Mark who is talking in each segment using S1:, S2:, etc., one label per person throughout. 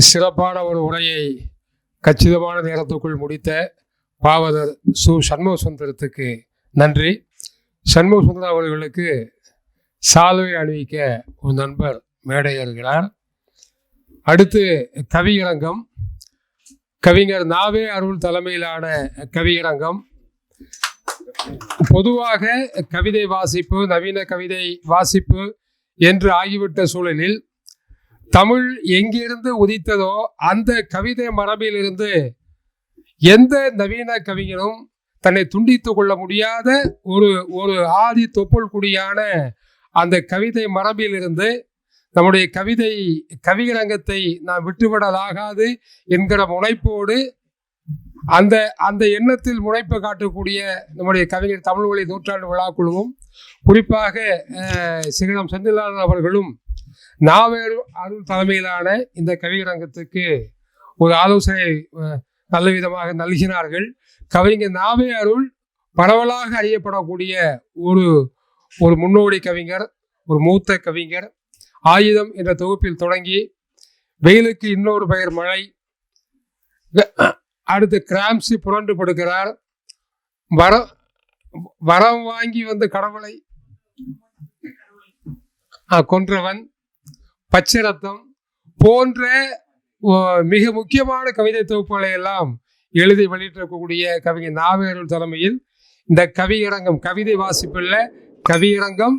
S1: சிறப்பான ஒரு உரையை கச்சிதமான நேரத்துக்குள் முடித்த பாவதர் சு. சண்முக சுந்தரத்துக்கு நன்றி. சண்முக சுந்தரம் அவர்களுக்கு சால்வை அணிவிக்க ஒரு நண்பர் மேடையேறுகிறார் அடுத்து கவியரங்கம். கவிஞர் நாவே அருள் தலைமையிலான கவியரங்கம். பொதுவாக கவிதை வாசிப்பு நவீன கவிதை வாசிப்பு என்று ஆகிவிட்ட சூழலில் தமிழ் எங்கிருந்து உதித்ததோ அந்த கவிதை மரபிலிருந்து எந்த நவீன கவிஞரும் தன்னை துண்டித்து கொள்ள முடியாத ஒரு ஒரு ஆதி தொப்புள் குடியான அந்த கவிதை மரபிலிருந்து நம்முடைய கவிதை கவியரங்கத்தை நாம் விட்டுவிடலாகாது என்கிற முனைப்போடு அந்த அந்த எண்ணத்தில் முனைப்பு காட்டக்கூடிய நம்முடைய கவிஞர் தமிழ் வழி நூற்றாண்டு விழாக்குழுவும் குறிப்பாக அஹ், சிகரம் செந்திலாளன் அவர்களும் நாவேறு அருள் தலைமையிலான இந்த கவியரங்கத்துக்கு ஒரு ஆலோசனை நல்ல விதமாக நல்கினார்கள். கவிஞர் நாவே அருள் பரவலாக அறியப்படக்கூடிய ஒரு ஒரு முன்னோடி கவிஞர் ஒரு மூத்த கவிஞர். ஆயுதம் என்ற தொகுப்பில் தொடங்கி வெயிலுக்கு இன்னொரு பெயர் மழை அடுத்து கிராம்சி புரண்டு படுக்கிறார். வர வரம் வாங்கி வந்த கடவுளை கொன்றவன். பச்சை ரத்தம் போன்ற மிக முக்கியமான கவிதை தொகுப்புகளை எல்லாம் எழுதி வெளியிட்டிருக்கக்கூடிய கவிஞர் நாவேரல் தலைமையில் இந்த கவியரங்கம் கவிதை வாசிப்புள்ள கவியரங்கம்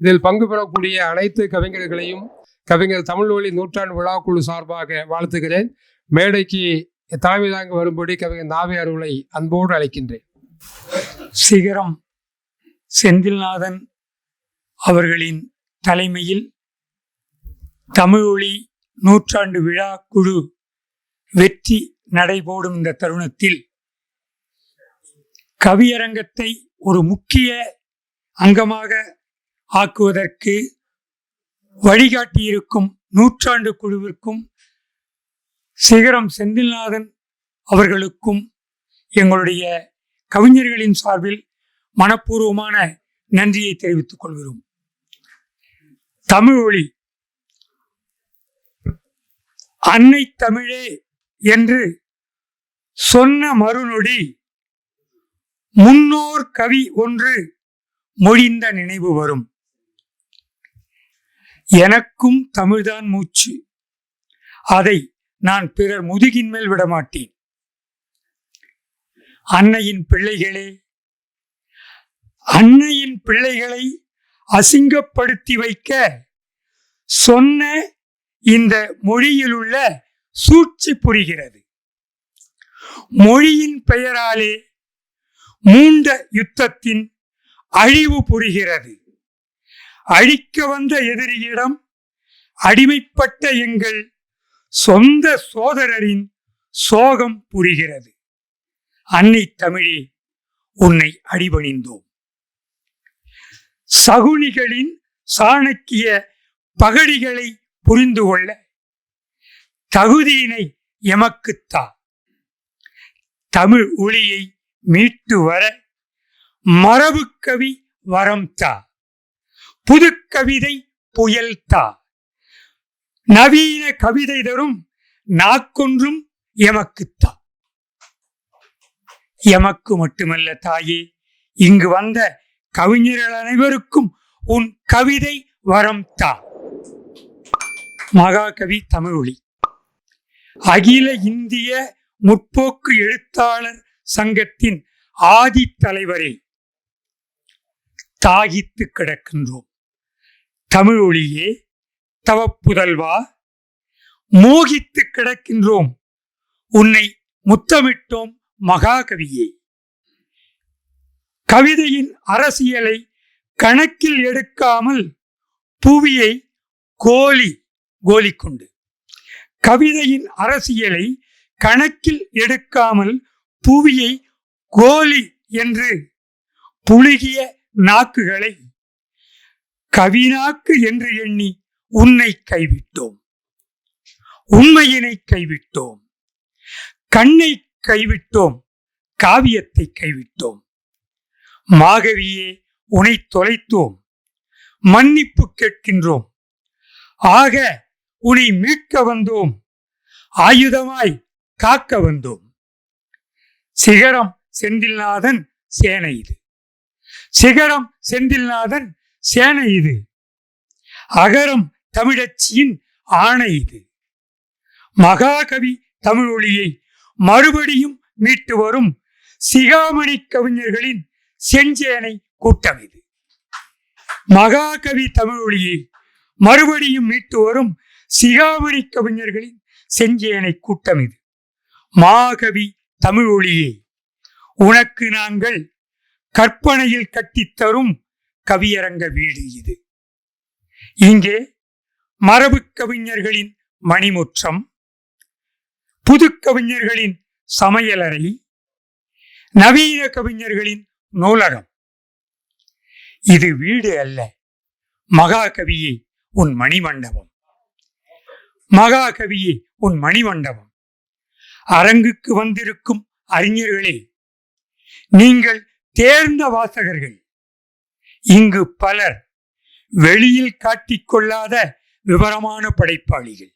S1: இதில் பங்கு பெறக்கூடிய அனைத்து கவிஞர்களையும் கவிஞர் தமிழ் வழி நூற்றாண்டு விழாக்குழு சார்பாக வாழ்த்துகிறேன். மேடைக்கு தலைமை தாங்க வரும்படி கவிஞர் நாவே அருளை அன்போடு அழைக்கின்றேன்.
S2: சிகரம் செந்தில்நாதன் அவர்களின் தலைமையில் தமிழொலி நூற்றாண்டு விழா குழு வெற்றி நடைபோடும் இந்த தருணத்தில் கவியரங்கத்தை ஒரு முக்கிய அங்கமாக ஆக்குவதற்கு வழிகாட்டியிருக்கும் நூற்றாண்டு குழுவிற்கும் சிகரம் செந்தில்நாதன் அவர்களுக்கும் எங்களுடைய கவிஞர்களின் சார்பில் மனப்பூர்வமான நன்றியை தெரிவித்துக் கொள்கிறோம். தமிழ் ஒளி அன்னை தமிழே என்று சொன்ன மறுநொடி முன்னோர் கவி ஒன்று மொழிந்த நினைவு வரும். எனக்கும் தமிழ்தான் மூச்சு. அதை நான் பிறர் முதுகின் மேல் விடமாட்டேன். அன்னையின் பிள்ளைகளே அன்னையின் பிள்ளைகளை அசிங்கப்படுத்தி வைக்க சொன்ன இந்த மொழியில் உள்ள சூழ்ச்சி புரிகிறது. மொழியின் பெயராலே மூண்ட யுத்தத்தின் அழிவு புரிகிறது. அழிக்க வந்த எதிரியிடம் அடிமைப்பட்ட எங்கள் சொந்த சோதரரின் சோகம் புரிகிறது. அன்னை தமிழே உன்னை அடிபணிந்தோம். சகுனிகளின் சாணக்கிய பகடிகளை புரிந்து கொள்ள தகுதியினை எமக்குத்தா. தமிழ் ஒளியை மீட்டு வர மரபுக்கவி வரம் தா புதுக்கவிதை புயல் தா நவீன கவிதை தரும் நாக்கொன்றும் எமக்குத்தா. எமக்கு மட்டுமல்ல தாயே இங்கு வந்த கவிஞர்கள் அனைவருக்கும் உன் கவிதை வரம் தா மகாகவி தமிழொலி. அகில இந்திய முற்போக்கு எழுத்தாளர் சங்கத்தின் ஆதி தலைவரே தாகித்து கிடக்கின்றோம். தமிழொலியே தவப்புதல்வா? மோகித்து கிடக்கின்றோம். உன்னை முத்தமிட்டோம் மகாகவியே. கவிதையின் அரசியலை கணக்கில் எடுக்காமல் புவியை கோலி கோலிக்குண்டு. கவிதையின் அரசியலை கணக்கில் எடுக்காமல் புவியை கோலி என்று புழுகிய நாக்குகளை கவினாக்கு என்று எண்ணி உன்னை கைவிட்டோம். உண்மையினை கைவிட்டோம். கண்ணை கைவிட்டோம். காவியத்தை கைவிட்டோம். மாகவியே உனை தொலைத்தோம். மன்னிப்பு கேட்கின்றோம். ஆக உன்னை மீட்க வந்தோம். ஆயுதமாய் காக்க வந்தோம். சிகரம் செந்தில்நாதன் சேனை இது. சிகரம் செந்தில்நாதன் சேனை இது. அகரம் தமிழச்சியின் ஆணை இது. மகாகவி தமிழொலியை மறுபடியும் மீட்டு வரும் சிகாமணி கவிஞர்களின் செஞ்சேனை கூட்டம் இது. மகாகவி தமிழொலியை மறுபடியும் மீட்டு வரும் சிகாமணி கவிஞர்களின் செஞ்சேனை கூட்டம் இது மாகவி தமிழொலியே உனக்கு நாங்கள் கற்பனையில் கட்டித்தரும் கவியரங்க வீடு இது. இங்கே மரபு கவிஞர்களின் மணிமுற்றம் புது கவிஞர்களின் சமையலறை நவீன கவிஞர்களின் நூலகம். இது வீடு அல்ல மகாகவியே உன் மணிமண்டபம். மகாகவியே உன் மணிமண்டபம். அரங்குக்கு வந்திருக்கும் அறிஞர்களே நீங்கள் தேர்ந்த வாசகர்கள். இங்கு பலர் வெளியில் காட்டிக்கொள்ளாத விவரமான படைப்பாளிகள்.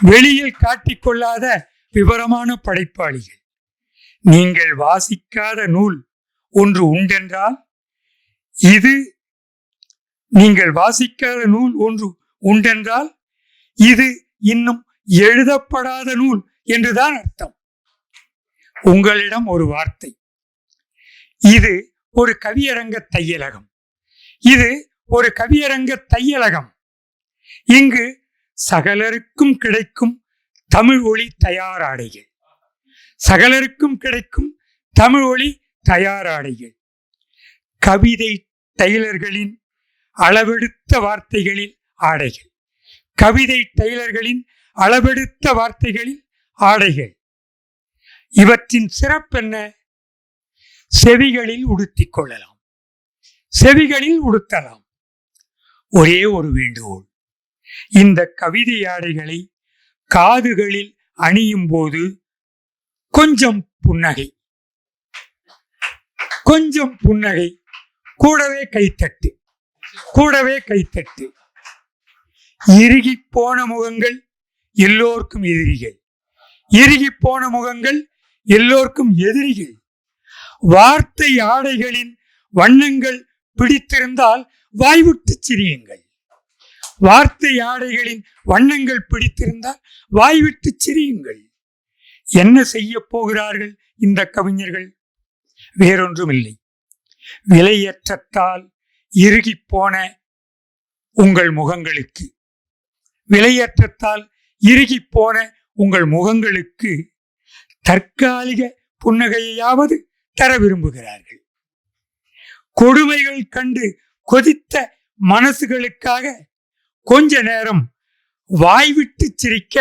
S2: வெளியில் காட்டிக்கொள்ளாத விவரமான படைப்பாளிகள். நீங்கள் வாசிக்காத நூல் ஒன்று உண்டென்றால் இது நீங்கள் வாசிக்காத நூல் ஒன்று உண்டென்றால்? இது இன்னும் எழுதப்படாத நூல் என்றுதான் அர்த்தம். உங்களிடம் ஒரு வார்த்தை. இது ஒரு கவியரங்க தையலகம். இது ஒரு கவியரங்க தையலகம். இங்கு சகலருக்கும் கிடைக்கும் தமிழ் ஒளி தயாராடைகள் சகலருக்கும் கிடைக்கும் தமிழ் ஒளி தயாராடைகள் கவிதை டெய்லர்களின் அளவெடுத்த வார்த்தைகளில் ஆடைகள். கவிதை டெய்லர்களின் அளவெடுத்த வார்த்தைகளில் ஆடைகள். இவற்றின் சிறப்பென்ன செவிகளில் உடுத்திக் கொள்ளலாம். செவிகளில் உடுத்தலாம். ஒரே ஒரு வேண்டுகோள். இந்த கவிதை ஆடைகளை காதுகளில் அணியும் போது கொஞ்சம் புன்னகை. கொஞ்சம் புன்னகை. கூடவே கைத்தட்டு. கூடவே கைத்தட்டு. இறுகி போன முகங்கள் எல்லோருக்கும் எதிரிகள். இறுகி போன முகங்கள் எல்லோருக்கும் எதிரிகள். வார்த்தை ஆடைகளின் வண்ணங்கள் பிடித்திருந்தால் வாய்விட்டு சிரியுங்கள். வார்த்தை ஆடைகளின் வண்ணங்கள் பிடித்திருந்தால் வாய்விட்டு சிரியுங்கள். என்ன செய்ய போகிறார்கள் இந்த கவிஞர்கள்? வேறொன்றும் இல்லை விலையற்றத்தால் இறுகி போன உங்கள் முகங்களுக்கு விலையேற்றத்தால் இறுகி போன உங்கள் முகங்களுக்கு தற்காலிக புன்னகையாவது தர விரும்புகிறார்கள். கொடுமைகள் கண்டு கொதித்த மனசுகளுக்காக கொஞ்ச நேரம் வாய்விட்டு சிரிக்க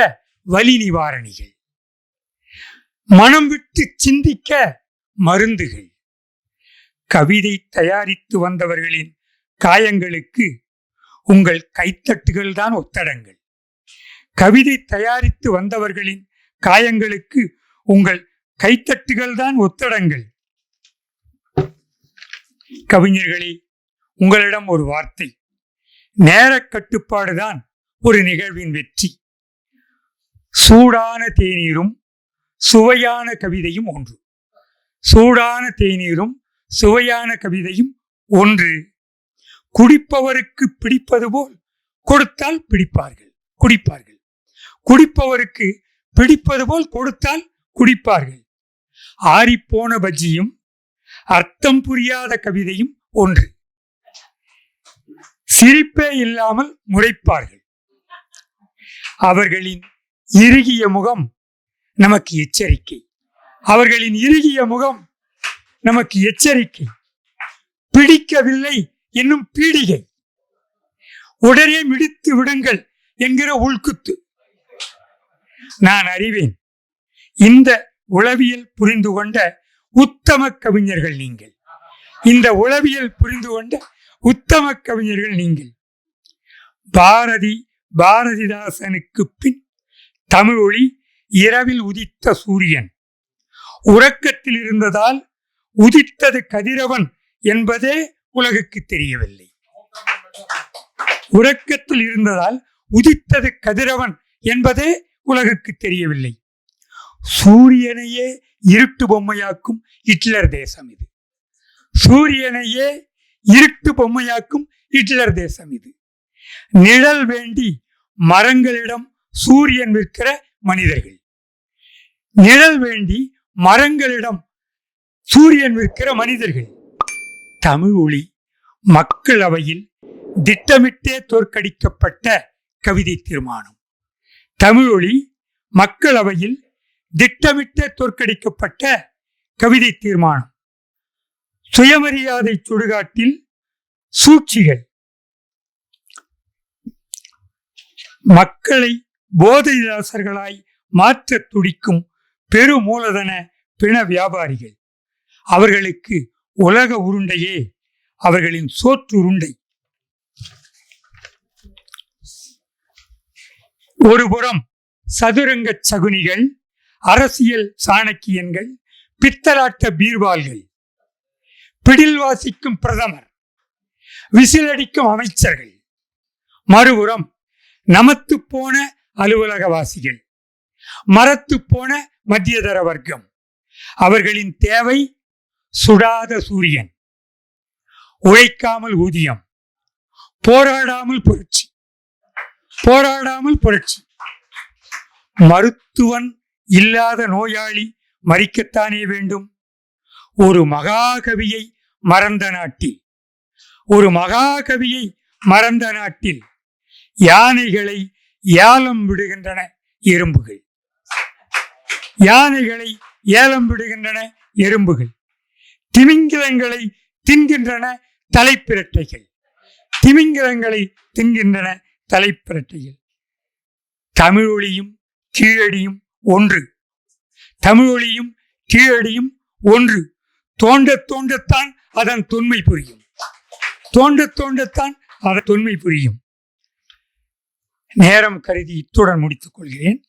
S2: வலி நிவாரணிகள். மனம் விட்டு சிந்திக்க மருந்துகள். கவிதை தயாரித்து வந்தவர்களின் காயங்களுக்கு உங்கள் கைத்தட்டுகள் தான் ஒத்தடங்கள். கவிதை தயாரித்து வந்தவர்களின் காயங்களுக்கு உங்கள் கைத்தட்டுகள் தான் ஒத்தடங்கள். கவிஞர்களே உங்களிடம் ஒரு வார்த்தை. நேர கட்டுப்பாடுதான் ஒரு நிகழ்வின் வெற்றி. சூடான தேநீரும் சுவையான கவிதையும் ஒன்று. சூடான தேநீரும் சுவையான கவிதையும் ஒன்று. குடிப்பவருக்கு பிடிப்பது போல் கொடுத்தால் பிடிப்பார்கள் குடிப்பார்கள். குடிப்பவருக்கு பிடிப்பது போல் கொடுத்தால் குடிப்பார்கள். ஆறிப்போன பஜ்ஜியும் அர்த்தம் புரியாத கவிதையும் ஒன்று. சிரிப்பே இல்லாமல் முறைப்பார்கள். அவர்களின் இறுகிய முகம் நமக்கு எச்சரிக்கை. அவர்களின் இறுகிய முகம் நமக்கு எச்சரிக்கை. பிடிக்கவில்லை என்னும் பீடிகை. உடனே மிடித்து விடுங்கள் என்கிற உள்குத்து. நான் அறிவேன். இந்த உளவியல் புரிந்து கொண்ட உத்தம கவிஞர்கள் நீங்கள். இந்த உளவியல் புரிந்து கொண்ட உத்தம கவிஞர்கள் நீங்கள். பாரதி பாரதிதாசனுக்கு பின் தமிழொழி இரவில் உதித்த சூரியன். உறக்கத்தில் இருந்ததால் உதித்தது கதிரவன் என்பதே உலகுக்கு தெரியவில்லை. உறக்கத்தில் இருந்ததால் உதித்தது கதிரவன் என்பதே உலகுக்கு தெரியவில்லை. சூரியனையே இருட்டு பொம்மையாக்கும் ஹிட்லர் தேசம் இது. சூரியனையே இருட்டு பொம்மையாக்கும் ஹிட்லர் தேசம் இது. நிழல் வேண்டி மரங்களிடம் சூரியன் விற்கிற மனிதர்கள். நிழல் வேண்டி மரங்களிடம் சூரியன் விற்கிற மனிதர்கள். தமிழ் ஒளி மக்களவையில் திட்டமிட்டே தோற்கடிக்கப்பட்ட கவிதை தீர்மானம். தமிழொழி மக்களவையில் திட்டமிட்டு தோற்கடிக்கப்பட்ட கவிதை தீர்மானம். சுயமரியாதை சுடுகாட்டில் சூழ்ச்சிகள். மக்களை போதைதாசர்களாய் மாற்ற துடிக்கும் பெரு மூலதன பிண வியாபாரிகள். அவர்களுக்கு உலக உருண்டையே அவர்களின் சோற்று ஒருபுறம் சதுரங்க சகுனிகள் அரசியல் சாணக்கியன்கள் பித்தலாட்ட பீர்வால்கள் பிடில் வாசிக்கும் பிரதமர் விசிலடிக்கும் அமைச்சர்கள். மறுபுறம் நமத்து போன அலுவலகவாசிகள் மரத்து போன மத்தியதர வர்க்கம். அவர்களின் தேவை சுடாத சூரியன். உழைக்காமல் ஊதியம் போராடாமல் புரட்சி. போராடாமல் புரட்சி. மருத்துவன் இல்லாத நோயாளி மறிக்கத்தானே வேண்டும். ஒரு மகாகவியை மறந்த நாட்டில். ஒரு மகாகவியை மறந்த நாட்டில் யானைகளை ஏலம் விடுகின்றன எறும்புகள். யானைகளை ஏலம் விடுகின்றன எறும்புகள். திமிங்கிலங்களை தின்கின்றன தலைப்பிரட்டைகள். திமிங்கிலங்களை தின்கின்றன தலைப்பிரட்டையில். தமிழொலியும் கீழடியும் ஒன்று. தமிழொலியும் கீழடியும் ஒன்று. தோண்ட தோண்டத்தான் அதன் தொன்மை புரியும். தோண்ட தோண்டத்தான் அதன் தொன்மை புரியும். நேரம் கருதி இத்துடன் முடித்துக் கொள்கிறேன்.